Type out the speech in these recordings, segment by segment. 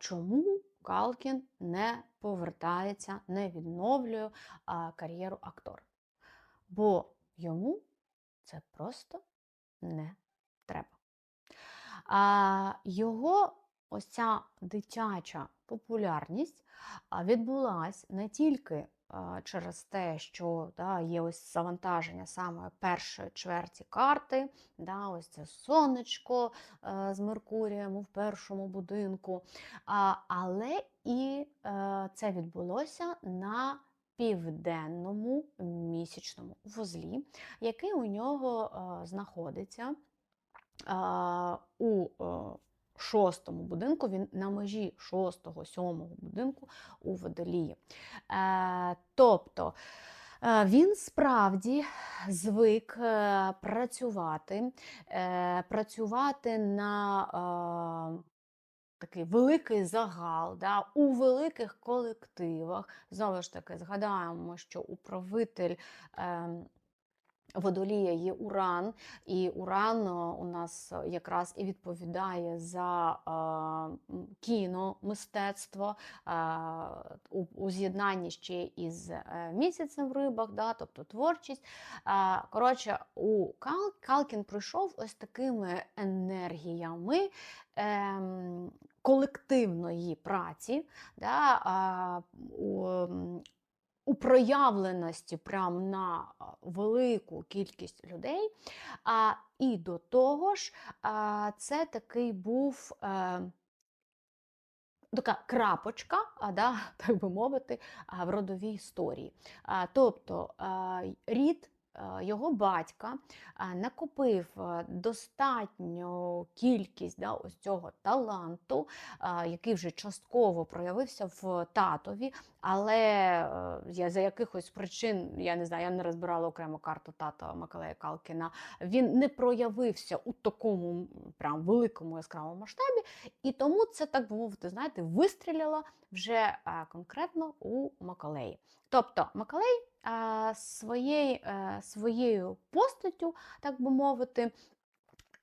чому Галкін не повертається, не відновлює кар'єру актора. Бо йому це просто не треба. А, його ось ця дитяча популярність відбулась не тільки через те, що да, є ось завантаження саме першої чверті карти, да, ось це сонечко е, з Меркурієм у першому будинку, але і е, це відбулося на південному місячному вузлі, який у нього е, знаходиться у шостому будинку, він на межі шостого, сьомого будинку у водолії. Е, тобто е, він справді звик е, працювати, е, працювати на е, такий великий загал, да, у великих колективах. Знову ж таки, згадаємо, що управитель. ем, Водолія є Уран, і Уран е, у нас е, якраз і відповідає за е, кіно, мистецтво е, у, у з'єднанні ще із е, місяцем в рибах, да, тобто творчість. Е, коротше, у Кал, Калкін прийшов ось такими енергіями. ем, Колективної праці, да, у, проявленості прям на велику кількість людей. А, і до того ж, а, це такий був. А, Така крапочка, а, да, так би мовити, в родовій історії. А, Тобто а, рід його батька а, накопив достатню кількість да, ось цього таланту, який вже частково проявився в татові, але е, я за якихось причин, я не знаю, я не розбирала окремо карту тата Миколая Калкіна, він не проявився у такому прям великому яскравому масштабі, і тому це, так би мовити, знаєте, вистріляло вже е, конкретно у Макалеї. Тобто Макалей е, своєю, е, своєю постаттю, так би мовити,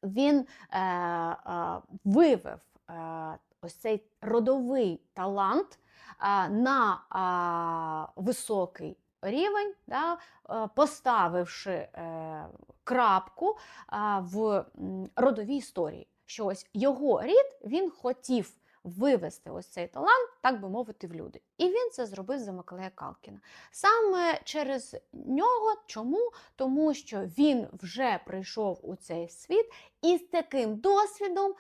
він е, е, е, ось цей родовий талант на високий рівень, да, поставивши крапку в родовій історії. Що ось його рід він хотів вивести ось цей талант, так би мовити, в люди. І він це зробив за Миколая Калкіна. Саме через нього, чому? Тому що він вже прийшов у цей світ із таким досвідом